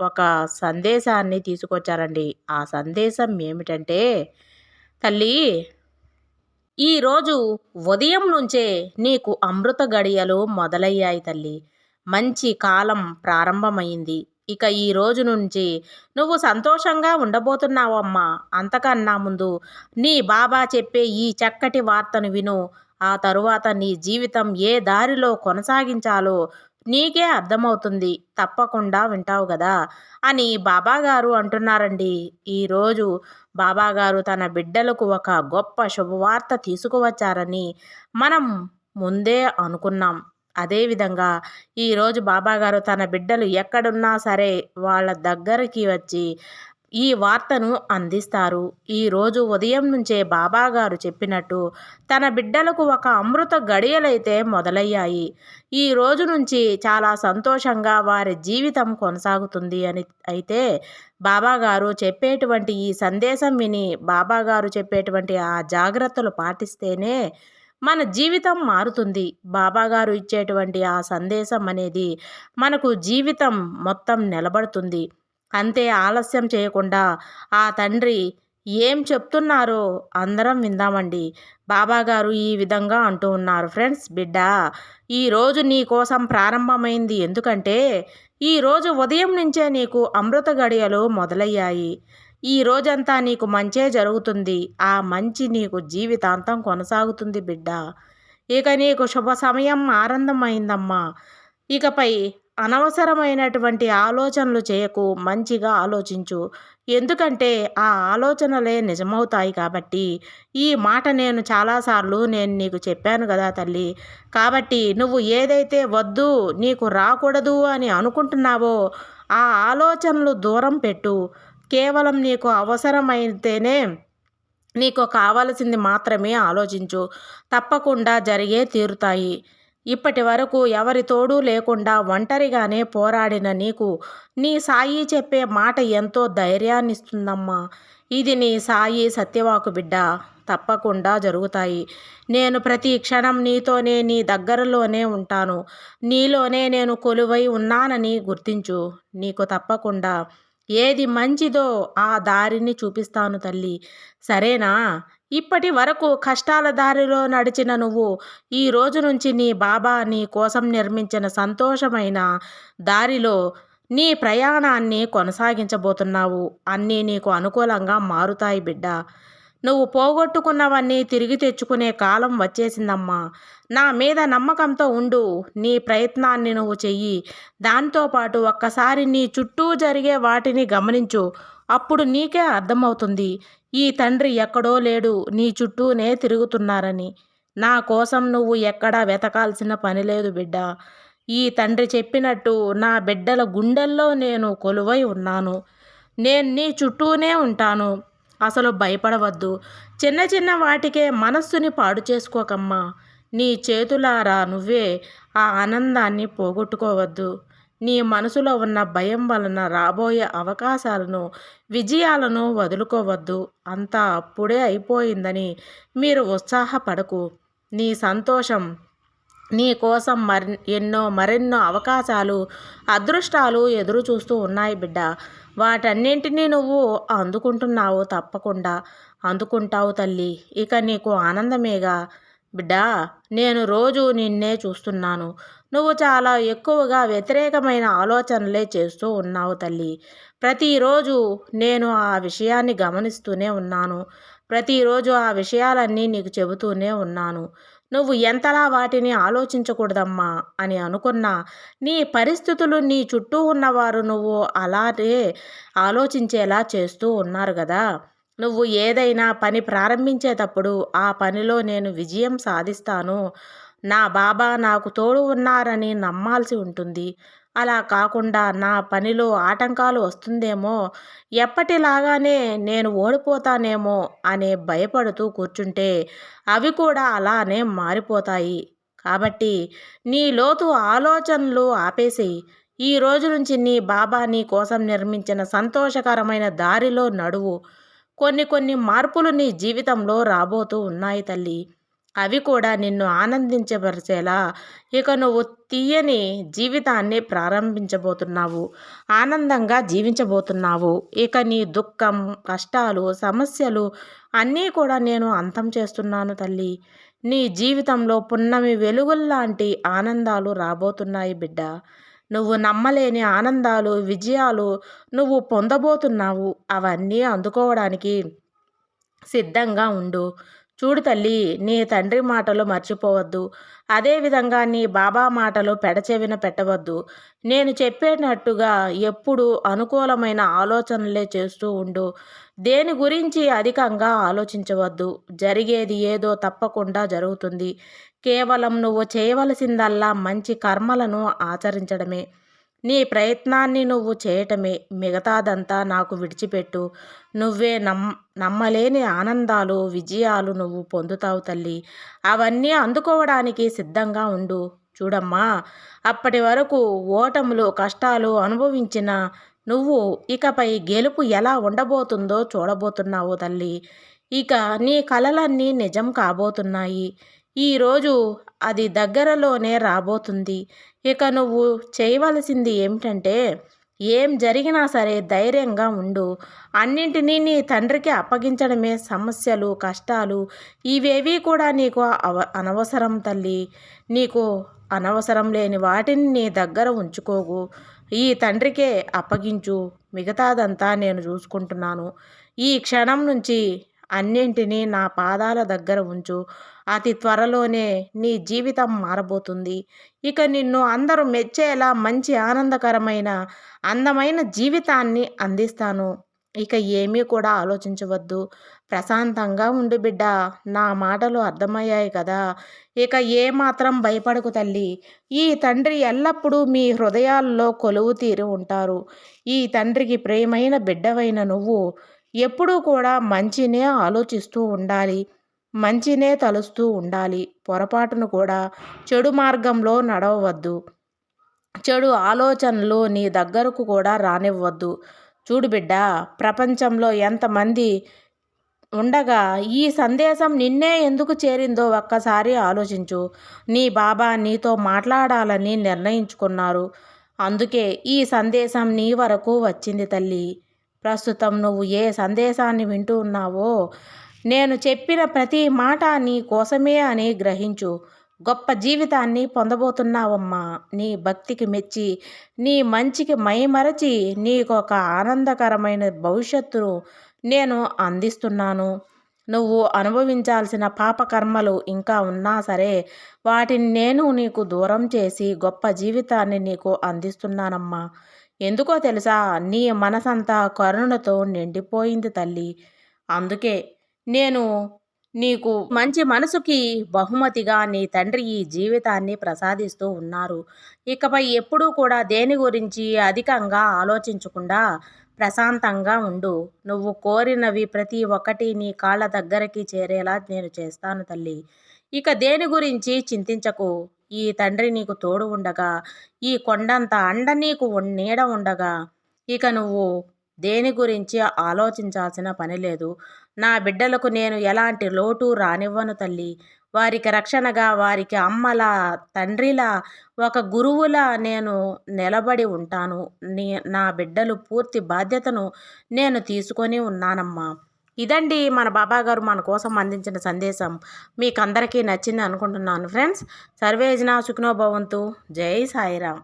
ఒక సందేశాన్ని తీసుకొచ్చారండి. ఆ సందేశం ఏమిటంటే తల్లి ఈరోజు ఉదయం నుంచే నీకు అమృత గడియలు మొదలయ్యాయి తల్లి. మంచి కాలం ప్రారంభమైంది. ఇక ఈ రోజు నుంచి నువ్వు సంతోషంగా ఉండబోతున్నావమ్మా అంతకన్నా ముందు నీ బాబా చెప్పే ఈ చక్కటి వార్తను విను. ఆ తరువాత నీ జీవితం ఏ దారిలో కొనసాగించాలో నీకే అర్థమవుతుంది. తప్పకుండా వింటావు కదా అని బాబాగారు అంటున్నారండి. ఈరోజు బాబాగారు తన బిడ్డలకు ఒక గొప్ప శుభవార్త తీసుకువచ్చారని మనం ముందే అనుకున్నాం. అదేవిధంగా ఈరోజు బాబాగారు తన బిడ్డలు ఎక్కడున్నా సరే వాళ్ళ దగ్గరికి వచ్చి ఈ వార్తను అందిస్తారు. ఈరోజు ఉదయం నుంచే బాబాగారు చెప్పినట్టు తన బిడ్డలకు ఒక అమృత గడియలైతే మొదలయ్యాయి. ఈ రోజు నుంచి చాలా సంతోషంగా వారి జీవితం కొనసాగుతుంది అని అయితే బాబాగారు చెప్పేటువంటి ఈ సందేశం విని బాబాగారు చెప్పేటువంటి ఆ జాగ్రత్తలు పాటిస్తేనే మన జీవితం మారుతుంది. బాబాగారు ఇచ్చేటువంటి ఆ సందేశం అనేది మనకు జీవితం మొత్తం నిలబడుతుంది. అంతే ఆలస్యం చేయకుండా ఆ తండ్రి ఏం చెప్తున్నారో అందరం విందామండి బాబాగారు ఈ విధంగా అంటూ ఉన్నారు. ఫ్రెండ్స్ బిడ్డ ఈరోజు నీ కోసం ప్రారంభమైంది ఎందుకంటే ఈరోజు ఉదయం నుంచే నీకు అమృత గడియలు మొదలయ్యాయి. ఈ రోజంతా నీకు మంచే జరుగుతుంది. ఆ మంచి నీకు జీవితాంతం కొనసాగుతుంది బిడ్డ. ఇక నీకు శుభ సమయం ఆనందమైందమ్మా ఇకపై అనవసరమైనటువంటి ఆలోచనలు చేయకు మంచిగా ఆలోచించు. ఎందుకంటే ఆ ఆలోచనలే నిజమవుతాయి కాబట్టి ఈ మాట నేను చాలాసార్లు నేను నీకు చెప్పాను కదా తల్లి. కాబట్టి నువ్వు ఏదైతే వద్దు నీకు రాకూడదు అని అనుకుంటున్నావో ఆ ఆలోచనలు దూరం పెట్టు. కేవలం నీకు అవసరమైతేనే నీకు కావలసింది మాత్రమే ఆలోచించు. తప్పకుండా జరిగే తీరుతాయి. ఇప్పటి వరకు ఎవరి తోడు లేకుండా ఒంటరిగానే పోరాడిన నీకు నీ సాయి చెప్పే మాట ఎంతో ధైర్యాన్నిస్తుందమ్మా. ఇది నీ సాయి సత్యవాకు బిడ్డ. తప్పకుండా జరుగుతాయి. నేను ప్రతి క్షణం నీతోనే నీ దగ్గరలోనే ఉంటాను. నీలోనే నేను కొలువై ఉన్నానని గుర్తించు. నీకు తప్పకుండా. ఏది మంచిదో ఆ దారిని చూపిస్తాను తల్లి. సరేనా? ఇప్పటి వరకు కష్టాల దారిలో నడిచిన నువ్వు ఈ రోజు నుంచి నీ బాబా నీ కోసం నిర్మించిన సంతోషమైన దారిలో నీ ప్రయాణాన్ని కొనసాగించబోతున్నావు. అన్నీ నీకు అనుకూలంగా మారుతాయి బిడ్డ. నువ్వు పోగొట్టుకున్నవన్నీ తిరిగి తెచ్చుకునే కాలం వచ్చేసిందమ్మా. నా మీద నమ్మకంతో ఉండు. నీ ప్రయత్నాన్ని నువ్వు చెయ్యి. దాంతోపాటు ఒక్కసారి నీ చుట్టూ జరిగే వాటిని గమనించు. అప్పుడు నీకే అర్థమవుతుంది. ఈ తండ్రి ఎక్కడో లేడు నీ చుట్టూనే తిరుగుతున్నారని. నా కోసం నువ్వు ఎక్కడా వెతకాల్సిన పని లేదు బిడ్డ. ఈ తండ్రి చెప్పినట్టు నా బిడ్డల గుండెల్లో నేను కొలువై ఉన్నాను. నేను నీ చుట్టూనే ఉంటాను. అసలు భయపడవద్దు. చిన్న చిన్న వాటికే మనస్సుని పాడు చేసుకోకమ్మా. నీ చేతులారా నువ్వే ఆ ఆనందాన్ని పోగొట్టుకోవద్దు. నీ మనసులో ఉన్న భయం వలన రాబోయే అవకాశాలను విజయాలను వదులుకోవద్దు. అంతా అప్పుడే అయిపోయిందని మీరు ఉత్సాహపడకు. నీ సంతోషం నీ కోసం మరి ఎన్నో మరెన్నో అవకాశాలు అదృష్టాలు ఎదురు చూస్తూ ఉన్నాయి బిడ్డ. వాటన్నింటినీ నువ్వు అందుకుంటున్నావు తప్పకుండా. అందుకుంటావు తల్లి ఇక నీకు ఆనందమేగా. బిడ్డా నేను రోజు నిన్నే చూస్తున్నాను. నువ్వు చాలా ఎక్కువగా వ్యతిరేకమైన ఆలోచనలే చేస్తూ ఉన్నావు తల్లి. ప్రతిరోజు నేను ఆ విషయాన్ని గమనిస్తూనే ఉన్నాను. ప్రతిరోజు ఆ విషయాలన్నీ నీకు చెబుతూనే ఉన్నాను. నువ్వు ఎంతలా వాటిని ఆలోచించకూడదమ్మా అని అనుకున్నా నీ పరిస్థితులు నీ చుట్టూ ఉన్నవారు నువ్వు అలాగే ఆలోచించేలా చేస్తూ ఉన్నారు కదా నువ్వు ఏదైనా పని ప్రారంభించేటప్పుడు ఆ పనిలో నేను విజయం సాధిస్తాను. నా బాబా నాకు తోడు ఉన్నారని నమ్మాల్సి ఉంటుంది. అలా కాకుండా నా పనిలో ఆటంకాలు వస్తుందేమో ఎప్పటిలాగానే నేను ఓడిపోతానేమో అనే భయపడుతూ కూర్చుంటే అవి కూడా అలానే మారిపోతాయి. కాబట్టి నీ లోతు ఆలోచనలు ఆపేసి ఈ రోజు నుంచి నీ బాబా నీ కోసం నిర్మించిన సంతోషకరమైన దారిలో నడువు. కొన్ని కొన్ని మార్పులు నీ జీవితంలో రాబోతూ ఉన్నాయి తల్లి. అవి కూడా నిన్ను ఆనందించపరిచేలా ఇక నువ్వు తీయని జీవితాన్ని ప్రారంభించబోతున్నావు. ఆనందంగా జీవించబోతున్నావు. ఇక నీ దుఃఖం కష్టాలు సమస్యలు అన్నీ కూడా నేను అంతం చేస్తున్నాను తల్లి. నీ జీవితంలో పున్నమి వెలుగుల్లాంటి ఆనందాలు రాబోతున్నాయి బిడ్డ. నువ్వు నమ్మలేని ఆనందాలు విజయాలు నువ్వు పొందబోతున్నావు. అవన్నీ అందుకోవడానికి సిద్ధంగా ఉండు. చూడు తల్లి నీ తండ్రి మాటలు మర్చిపోవద్దు. అదేవిధంగా నీ బాబా మాటలు పెడచెవిన పెట్టవద్దు. నేను చెప్పేటట్టుగా ఎప్పుడు అనుకూలమైన ఆలోచనలే చేస్తూ ఉండు. దేని గురించి అధికంగా ఆలోచించవద్దు. జరిగేది ఏదో తప్పకుండా జరుగుతుంది. కేవలం నువ్వు చేయవలసిందల్లా మంచి కర్మలను ఆచరించడమే. నీ ప్రయత్నాన్ని నువ్వు చేయటమే. మిగతాదంతా నాకు విడిచిపెట్టు. నువ్వే నమ్ నమ్మలేని ఆనందాలు విజయాలు నువ్వు పొందుతావు తల్లి. అవన్నీ అందుకోవడానికి సిద్ధంగా ఉండు. చూడమ్మా అప్పటి వరకు ఓటములు కష్టాలు అనుభవించిన నువ్వు ఇకపై గెలుపు ఎలా ఉండబోతుందో చూడబోతున్నావు తల్లి. ఇక నీ కలలన్నీ నిజం కాబోతున్నాయి. ఈరోజు అది దగ్గరలోనే రాబోతుంది. ఇక నువ్వు చేయవలసింది ఏమిటంటే ఏం జరిగినా సరే ధైర్యంగా ఉండు. అన్నింటినీ నీ తండ్రికి అప్పగించడమే సమస్యలు కష్టాలు. ఇవేవి కూడా నీకు అవ అనవసరం తల్లి. నీకు అనవసరం లేని వాటిని నీ దగ్గర ఉంచుకోకు. ఈ తండ్రికే అప్పగించు. మిగతాదంతా నేను చూసుకుంటున్నాను. ఈ క్షణం నుంచి అన్నింటినీ నా పాదాల దగ్గర ఉంచు. అతి త్వరలోనే నీ జీవితం మారబోతుంది. ఇక నిన్ను అందరూ మెచ్చేలా మంచి ఆనందకరమైన అందమైన జీవితాన్ని అందిస్తాను. ఇక ఏమీ కూడా ఆలోచించవద్దు. ప్రశాంతంగా ఉండు బిడ్డ నా మాటలు అర్థమయ్యాయి కదా. ఇక ఏమాత్రం భయపడకు తల్లి. ఈ తండ్రి ఎల్లప్పుడూ మీ హృదయాల్లో కొలువు తీరి ఉంటారు. ఈ తండ్రికి ప్రేమైన బిడ్డవైన నువ్వు ఎప్పుడూ కూడా మంచినే ఆలోచిస్తూ ఉండాలి. మంచినే తలుస్తూ ఉండాలి. పొరపాటును కూడా చెడు మార్గంలో నడవవద్దు. చెడు ఆలోచనలు నీ దగ్గరకు కూడా రానివ్వద్దు. చూడు బిడ్డ ప్రపంచంలో ఎంతమంది ఉండగా ఈ సందేశం నిన్నే ఎందుకు చేరిందో ఒక్కసారి ఆలోచించు. నీ బాబా నీతో మాట్లాడాలని నిర్ణయించుకున్నారు. అందుకే ఈ సందేశం నీ వరకు వచ్చింది తల్లి. ప్రస్తుతం నువ్వు ఏ సందేశాన్ని వింటూ ఉన్నావో నేను చెప్పిన ప్రతి మాట నీ కోసమే అని గ్రహించు. గొప్ప జీవితాన్ని పొందబోతున్నావమ్మా. నీ భక్తికి మెచ్చి నీ మంచికి మైమరచి నీకు ఒక ఆనందకరమైన భవిష్యత్తును నేను అందిస్తున్నాను. నువ్వు అనుభవించాల్సిన పాపకర్మలు ఇంకా ఉన్నా సరే వాటిని నేను నీకు దూరం చేసి గొప్ప జీవితాన్ని నీకు అందిస్తున్నానమ్మా. ఎందుకో తెలుసా? నీ మనసంతా కరుణతో నిండిపోయింది తల్లి. అందుకే నేను నీకు మంచి మనసుకి బహుమతిగా నీ తండ్రి ఈ జీవితాన్ని ప్రసాదిస్తూ ఉన్నారు. ఇకపై ఎప్పుడూ కూడా దేని గురించి అధికంగా ఆలోచించకుండా ప్రశాంతంగా ఉండు. నువ్వు కోరినవి ప్రతి ఒక్కటి నీ కాళ్ళ దగ్గరికి చేరేలా నేను చేస్తాను తల్లి. ఇక దేని గురించి చింతించకు. ఈ తండ్రి నీకు తోడు ఉండగా ఈ కొండంత అండ నీకు నీడ ఉండగా ఇక నువ్వు దేని గురించి ఆలోచించాల్సిన పని లేదు. నా బిడ్డలకు నేను ఎలాంటి లోటు రానివ్వను తల్లి. వారికి రక్షణగా వారికి అమ్మలా తండ్రిలా ఒక గురువులా నేను నిలబడి ఉంటాను. నీ నా బిడ్డలు పూర్తి బాధ్యతను నేను తీసుకొని ఉన్నానమ్మా. ఇదండి మన బాబా గారు మన కోసం అందించిన సందేశం. మీకు అందరికీ నచ్చింది అనుకుంటున్నాను ఫ్రెండ్స్. సర్వేజన సుఖనోభవంతు జై సాయిరామ్.